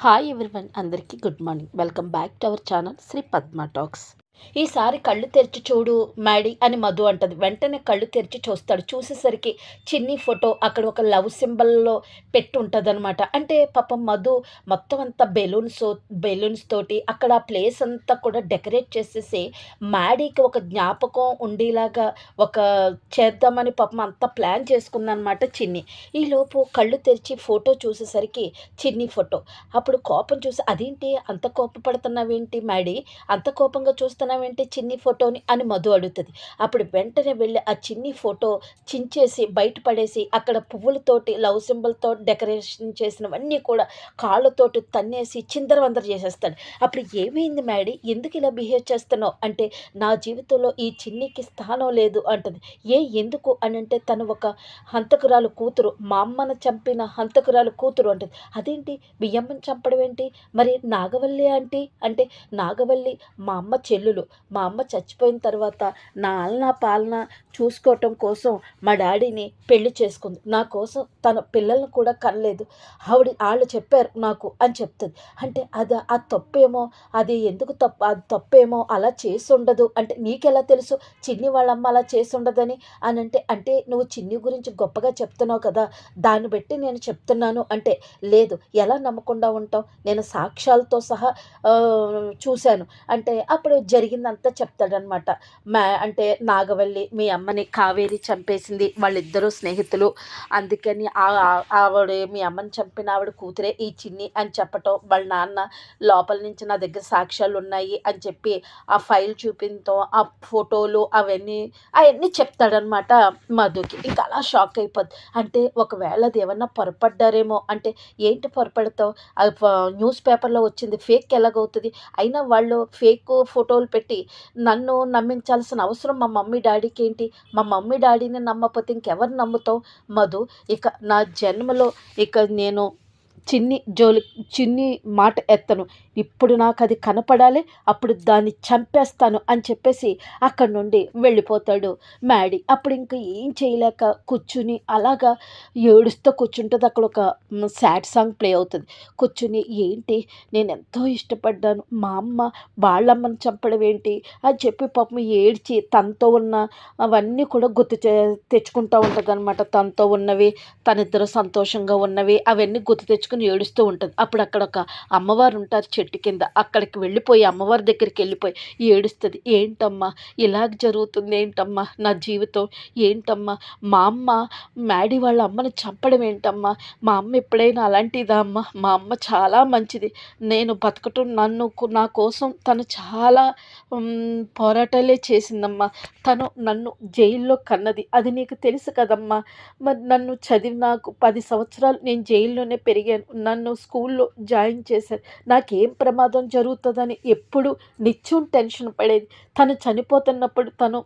Hi everyone అందరికీ good morning welcome back to our channel Shri Padma talks ఈసారి కళ్ళు తెరిచి చూడు మ్యాడీ అని మధు అంటది. వెంటనే కళ్ళు తెరిచి చూస్తాడు. చూసేసరికి చిన్ని ఫోటో అక్కడ ఒక లవ్ సింబల్లో పెట్టి ఉంటుందన్నమాట అంటే పాపం మధు మొత్తం అంతా బెలూన్స్ బెలూన్స్ తోటి అక్కడ ఆ ప్లేస్ అంతా కూడా డెకరేట్ చేసేసి మ్యాడీకి ఒక జ్ఞాపకం ఉండేలాగా ఒక చేద్దామని పాపం అంతా ప్లాన్ చేసుకుందనమాట చిన్ని. ఈలోపు కళ్ళు తెరిచి ఫోటో చూసేసరికి చిన్ని ఫోటో. అప్పుడు కోపం చూసి అదేంటి? అంత కోపపడుతున్నావేంటి మ్యాడీ? అంత కోపంగా చూస్తున్నావేంటి చిన్ని ఫోటోని అని మధు అడుగుతుంది. అప్పుడు వెంటనే వెళ్ళి ఆ చిన్ని ఫోటో చించేసి బయట పడేసి అక్కడ పువ్వులతోటి లవ్ సింబల్తో డెకరేషన్ చేసినవన్నీ కూడా కాళ్ళతోటి తన్నేసి చిందరవందర చేసేస్తాడు. అప్పుడు ఏమైంది మ్యాడీ? ఎందుకు ఇలా బిహేవ్ చేస్తున్నావు? అంటే నా జీవితంలో ఈ చిన్నికి స్థానం లేదు అంటుంది. ఏ ఎందుకు అని అంటే తను ఒక హంతకురాలు కూతురు మా అమ్మను చంపిన హంతకురాలు కూతురు అంటుంది. అదేంటి? బియ్యమ్మను చంపడం ఏంటి మరి నాగవల్లి ఆంటీ? అంటే నాగవల్లి మా అమ్మ చెల్లులు. మా అమ్మ చచ్చిపోయిన తర్వాత నా ఆలన పాలన చూసుకోవటం కోసం మా డాడీని పెళ్ళి చేసుకుంది. నా కోసం తన పిల్లలను కూడా కనలేదు. ఆవిడ వాళ్ళు చెప్పారు నాకు అని చెప్తుంది. అంటే అది ఆ తప్పేమో అది ఎందుకు తప్పు అది తప్పేమో అలా చేసి ఉండదు అంటే నీకెలా తెలుసు? చిన్ని వాళ్ళమ్మ అలా చేసి ఉండదని అని అంటే అంటే నువ్వు చిన్ని గురించి గొప్పగా చెప్తున్నావు కదా దాన్ని బట్టి నేను చెప్తున్నాను. అంటే లేదు ఎలా నమ్మకుండా ఉంటావు? నేను సాక్ష్యాలతో సహా చూశాను. అంటే అప్పుడు జ జరిగిందంతా చెప్తాడనమాట మా అంటే నాగవల్లి మీ అమ్మని కావేరి చంపేసింది వాళ్ళిద్దరూ స్నేహితులు. అందుకని ఆ- ఆవిడ మీ అమ్మని చంపిన ఆవిడ కూతురే ఈ చిన్ని అని చెప్పటం వాళ్ళ నాన్న లోపల నుంచి నా దగ్గర సాక్ష్యాలు ఉన్నాయి అని చెప్పి ఆ ఫైల్ చూపించడం ఆ ఫోటోలు అవన్నీ అవన్నీ చెప్తాడనమాట మధుకి. ఇంకా అలా షాక్ అయిపోద్ది. అంటే ఒకవేళ అది ఏమన్నా పొరపడ్డారేమో అంటే ఏంటి పొరపడతావు అది న్యూస్ పేపర్లో వచ్చింది ఫేక్ ఎలాగవుతుంది? అయినా వాళ్ళు ఫేక్ ఫోటోలు పెట్టి నన్ను నమ్మించాల్సిన అవసరం మా మమ్మీ డాడీకి ఏంటి? మా మమ్మీ డాడీని నమ్మకపోతే ఇంకెవరు నమ్ముతావు? మధు ఇక నా జన్మలో ఇక నేను చిన్ని జోలి చిన్ని మాట ఎత్తను. ఇప్పుడు నాకు అది కనపడాలి అప్పుడు దాన్ని చంపేస్తాను అని చెప్పేసి అక్కడి నుండి వెళ్ళిపోతాడు మ్యాడీ. అప్పుడు ఇంకా ఏం చేయలేక కూర్చుని అలాగా ఏడుస్తూ కూర్చుంటుంది. అక్కడ ఒక సాడ్ సాంగ్ ప్లే అవుతుంది. కూర్చుని ఏంటి నేను ఎంతో ఇష్టపడ్డాను. మా అమ్మ వాళ్ళమ్మని చంపడం ఏంటి అని చెప్పి పాపం ఏడ్చి తనతో ఉన్న అవన్నీ కూడా గుర్తు చే తెచ్చుకుంటూ ఉంటుంది అనమాట తనతో ఉన్నవి తనిద్దరు సంతోషంగా ఉన్నవి అవన్నీ గుర్తు తెచ్చుకుని ఏడుస్తూ ఉంటుంది. అప్పుడు అక్కడ ఒక అమ్మవారు ఉంటారు చెట్టు కింద. అక్కడికి వెళ్ళిపోయి అమ్మవారి దగ్గరికి వెళ్ళిపోయి ఏడుస్తుంది. ఏంటమ్మా ఇలాగ జరుగుతుంది ఏంటమ్మా నా జీవితం? ఏంటమ్మా మా అమ్మ మ్యాడీ వాళ్ళ అమ్మని చంపడం ఏంటమ్మా? మా అమ్మ ఎప్పుడైనా అలాంటిదా అమ్మ? మా అమ్మ చాలా మంచిది. నేను బతకటం నన్ను నా కోసం తను చాలా పోరాటాలే చేసిందమ్మా. తను నన్ను జైల్లో కన్నది. అది నీకు తెలుసు కదమ్మా. మరి నన్ను చదివి నాకు పది సంవత్సరాలు నేను జైల్లోనే పెరిగాను. నన్ను స్కూల్లో జాయిన్ చేశారు. నాకేం ప్రమాదం జరుగుతుందని ఎప్పుడు నిత్యం టెన్షన్ పడేది. తను చనిపోతున్నప్పుడు తను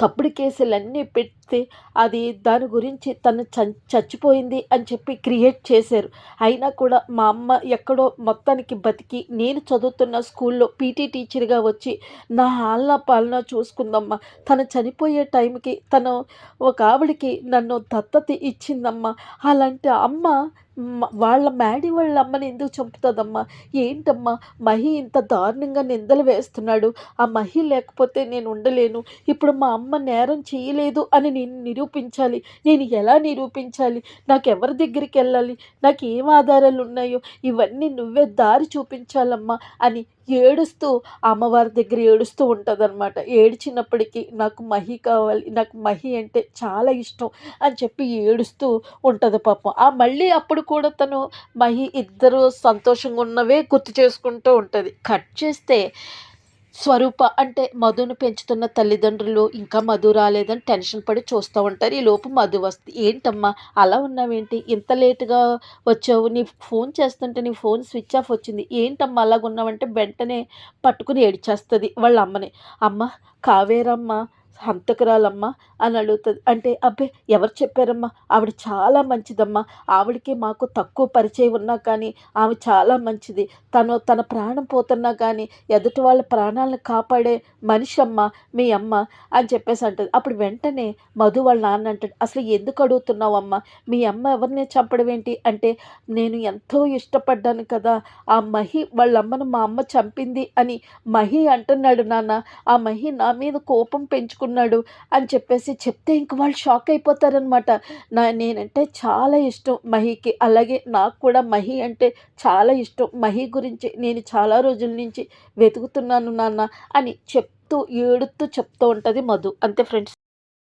తప్పుడు కేసులన్నీ పెడితే అది దాని గురించి తను చ- చచ్చిపోయింది అని చెప్పి క్రియేట్ చేశారు. అయినా కూడా మా అమ్మ ఎక్కడో మొత్తానికి బతికి నేను చదువుతున్న స్కూల్లో పీటీ టీచర్గా వచ్చి నా ఆలన పాలన చూసుకుందమ్మా. తను చనిపోయే టైంకి తను ఒక ఆవిడకి నన్ను దత్తత ఇచ్చిందమ్మా. అలాంటి అమ్మ వాళ్ళ మ్యాడీ వాళ్ళ అమ్మని ఎందుకు చంపుతుందమ్మా? ఏంటమ్మా? మహి ఇంత దారుణంగా నిందలు వేస్తున్నాడు. ఆ మహి లేకపోతే నేను ఉండలేను. ఇప్పుడు మా అమ్మ నేరం చేయలేదు అని నేను నిరూపించాలి. నేను ఎలా నిరూపించాలి? నాకు ఎవరి దగ్గరికి వెళ్ళాలి? నాకు ఏం ఆధారాలు ఉన్నాయో? ఇవన్నీ నువ్వే దారి చూపించాలమ్మా అని ఏడుస్తూ అమ్మవారి దగ్గర ఏడుస్తూ ఉంటుందన్నమాట. ఏడ్చినప్పటికీ నాకు మహి కావాలి నాకు మహి అంటే చాలా ఇష్టం అని చెప్పి ఏడుస్తూ ఉంటుంది పాపం. ఆ మళ్ళీ అప్పుడు కూడా తను మహి ఇద్దరు సంతోషంగా ఉన్నవే గుర్తు చేసుకుంటూ ఉంటుంది. కట్ చేస్తే స్వరూప అంటే మధును పెంచుతున్న తల్లిదండ్రులు ఇంకా మధు రాలేదని టెన్షన్ పడి చూస్తూ ఉంటారు. ఈ లోపు మధు వస్తుంది ఏంటమ్మా అలా ఉన్నావేంటి? ఇంత లేటుగా వచ్చావు? నీ ఫోన్ చేస్తుంటే నీ ఫోన్ స్విచ్ ఆఫ్ వచ్చింది. ఏంటమ్మా అలాగ ఉన్నావంటే వెంటనే పట్టుకుని ఏడిచేస్తుంది వాళ్ళ అమ్మని. అమ్మ కావేరమ్మ హంతకురాలమ్మా అని అడుగుతుంది. అంటే అబ్బే ఎవరు చెప్పారమ్మా? ఆవిడ చాలా మంచిదమ్మా. ఆవిడకి మాకు తక్కువ పరిచయం ఉన్నా కానీ ఆమె చాలా మంచిది. తను తన ప్రాణం పోతున్నా కానీ ఎదుటి వాళ్ళ ప్రాణాలను కాపాడే మనిషి అమ్మ మీ అమ్మ అని చెప్పేసి అంటుంది. అప్పుడు వెంటనే మధు వాళ్ళ నాన్న అంటాడు అసలు ఎందుకు అడుగుతున్నావు అమ్మ మీ అమ్మ ఎవరిని చంపడం ఏంటి? అంటే నేను ఎంతో ఇష్టపడ్డాను కదా ఆ మహి వాళ్ళ అమ్మను మా అమ్మ చంపింది అని మహి అంటున్నాడు నాన్న. ఆ మహి నా మీద కోపం చేసుకున్నాడు అని చెప్పేసి చెప్తే ఇంక వాళ్ళు షాక్ అయిపోతారనమాట నా నేనంటే చాలా ఇష్టం మహికి. అలాగే నాకు కూడా మహి అంటే చాలా ఇష్టం. మహి గురించి నేను చాలా రోజుల నుంచి వెతుకుతున్నాను నాన్న అని చెప్తూ ఏడుతూ చెప్తూ ఉంటుంది మధు. అంతే ఫ్రెండ్స్.